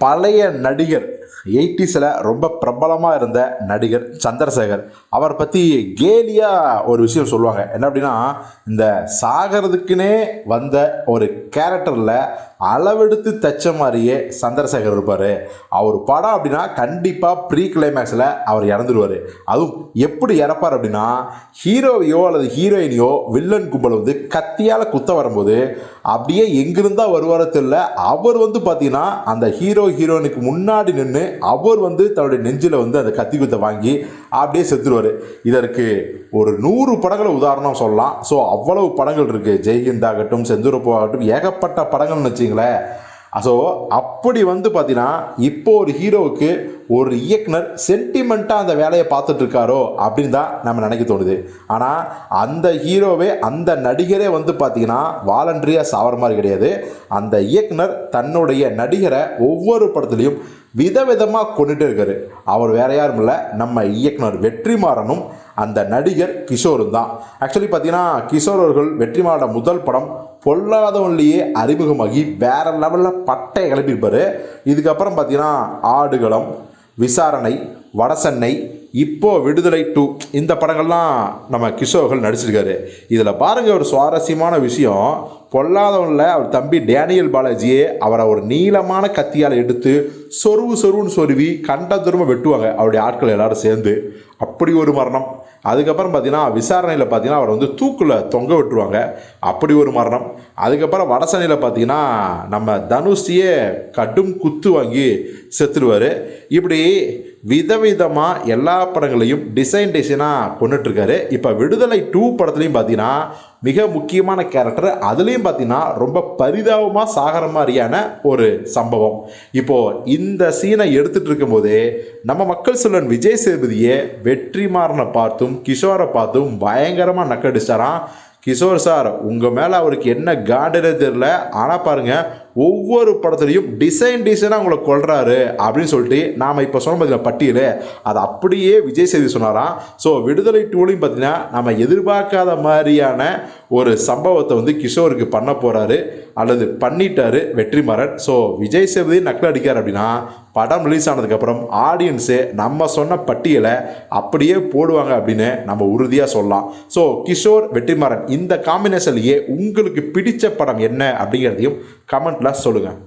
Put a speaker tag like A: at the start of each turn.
A: பழைய நடிகர் எயிட்டிஸில் ரொம்ப பிரபலமாக இருந்த நடிகர் சந்திரசேகர். அவரை பற்றி கேலியாக ஒரு விஷயம் சொல்லுவாங்க. என்ன அப்படின்னா இந்த சாகிறதுக்குனே வந்த ஒரு கேரக்டரில் அளவெடுத்து தைச்ச மாதிரியே சந்திரசேகர் இருப்பார். அவர் படம் அப்படின்னா கண்டிப்பாக ப்ரீ கிளைமேக்ஸில் அவர் இறந்துருவார். அதுவும் எப்படி இறப்பார் அப்படின்னா ஹீரோவையோ அல்லது ஹீரோயினையோ வில்லன் கும்பல் வந்து கத்தியால் குத்த வரும்போது அப்படியே எங்கிருந்தா வருவாரோ தெரியல. அவர் வந்து பார்த்தீங்கன்னா அந்த ஹீரோ ஹீரோயினுக்கு முன்னாடி நின்று அவர் வந்து தன்னுடைய நெஞ்சில் வந்து அந்த கத்தி குத்தை வாங்கி அப்படியே செத்துருவார். இதற்கு ஒரு நூறு படங்களை உதாரணம் சொல்லலாம். ஸோ அவ்வளவு படங்கள் இருக்குது ஜெய்ஹிந்த் ஆகட்டும் செந்துரப்போ ஆகட்டும் ஏகப்பட்ட படங்கள்னு வச்சிங்களேன். ஸோ அப்படி வந்து பார்த்தீங்கன்னா இப்போ ஒரு ஹீரோவுக்கு ஒரு இயக்குனர் சென்டிமெண்ட்டாக அந்த வேலையை பார்த்துட்ருக்காரோ அப்படின்னு தான் நம்ம நினைக்க தோணுது. ஆனால் அந்த ஹீரோவே அந்த நடிகரே வந்து பார்த்தீங்கன்னா வாலண்டரியாக சாவர மாதிரி கிடையாது. அந்த இயக்குனர் தன்னுடைய நடிகரை ஒவ்வொரு படத்துலையும் விதவிதமாக கொண்டுட்டு இருக்காரு. அவர் வேற யாரும் இல்லை நம்ம இயக்குனர் வெற்றிமாறனும் அந்த நடிகர் கிஷோரும் தான். ஆக்சுவலி பார்த்தீங்கன்னா கிஷோர் அவர்கள் வெற்றிமாறனோட முதல் படம் பொல்லாதவன்லேயே அறிமுகமாகி வேற லெவலில் பட்டை கிளப்பியிருப்பார். இதுக்கப்புறம் பார்த்தீங்கன்னா ஆடுகளம் விசாரணை வடசென்னை இப்போ விடுதலை டூ இந்த படங்கள்லாம் நம்ம கிஷோர்கள் நடிச்சிருக்காரு. இதில் பாருங்கள் ஒரு சுவாரஸ்யமான விஷயம். பொல்லாதவனில் அவர் தம்பி டேனியல் பாலாஜியே அவரை ஒரு நீளமான கத்தியால் எடுத்து சொருவு சொருவுன்னு சொருவி கண்ட தூரமாக வெட்டுவாங்க. அவருடைய ஆட்கள் எல்லாரும் சேர்ந்து. அப்படி ஒரு மரணம். அதுக்கப்புறம் பார்த்தீங்கன்னா விசாரணையில் பார்த்தீங்கன்னா அவர் வந்து தூக்கில் தொங்க விட்டுருவாங்க. அப்படி ஒரு மரணம். அதுக்கப்புறம் வடசனையில் பார்த்தீங்கன்னா நம்ம தனுஷியே கடும் குத்து வாங்கி செத்துடுவார் இப்படி விதவிதமாக எல்லா படங்களையும் டிசைன் டிசைனாக கொண்டுட்ருக்காரு இப்போ விடுதலை டூ படத்துலையும் பார்த்தீங்கன்னா மிக முக்கியமான கேரக்டர் அதுலேயும் பார்த்தீங்கன்னா ரொம்ப பரிதாபமாக சாகிற மாதிரியான ஒரு சம்பவம். இப்போது இந்த சீனை எடுத்துகிட்டு இருக்கும்போது நம்ம மக்கள் செல்வன் விஜய் சேதுபதியை வெற்றிமாறனை பார்த்தும் கிஷோரை பார்த்தும் பயங்கரமாக நக்கடிச்சாராம் கிஷோர் சார் உங்கள் மேலே அவருக்கு என்ன காண்டனே தெரில ஆனால் பாருங்கள் ஒவ்வொரு படத்துலையும் டிசைன் டிசைனாக உங்களை கொள்றாரு அப்படின்னு சொல்லிட்டு நாம் இப்போ சொன்ன பார்த்தீங்கன்னா பட்டியல் அது அப்படியே விஜய் சேதி சொன்னாராம். ஸோ விடுதலை டூலையும் பார்த்தீங்கன்னா நம்ம எதிர்பார்க்காத மாதிரியான ஒரு சம்பவத்தை வந்து கிஷோருக்கு பண்ண போகிறாரு அல்லது பண்ணிட்டாரு வெற்றிமாறன். ஸோ விஜய் சேதுபதி நக்கல் அடிக்கார் அப்படின்னா படம் ரிலீஸ் ஆனதுக்கப்புறம் ஆடியன்ஸு நம்ம சொன்ன பட்டியலை அப்படியே போடுவாங்க அப்படின்னு நம்ம உறுதியாக சொல்லலாம். ஸோ கிஷோர் வெற்றிமாறன் இந்த காம்பினேஷன்லேயே உங்களுக்கு பிடிச்ச படம் என்ன அப்படிங்கிறதையும் கமெண்ட் கமெண்ட்டில் சொல்லுங்கள்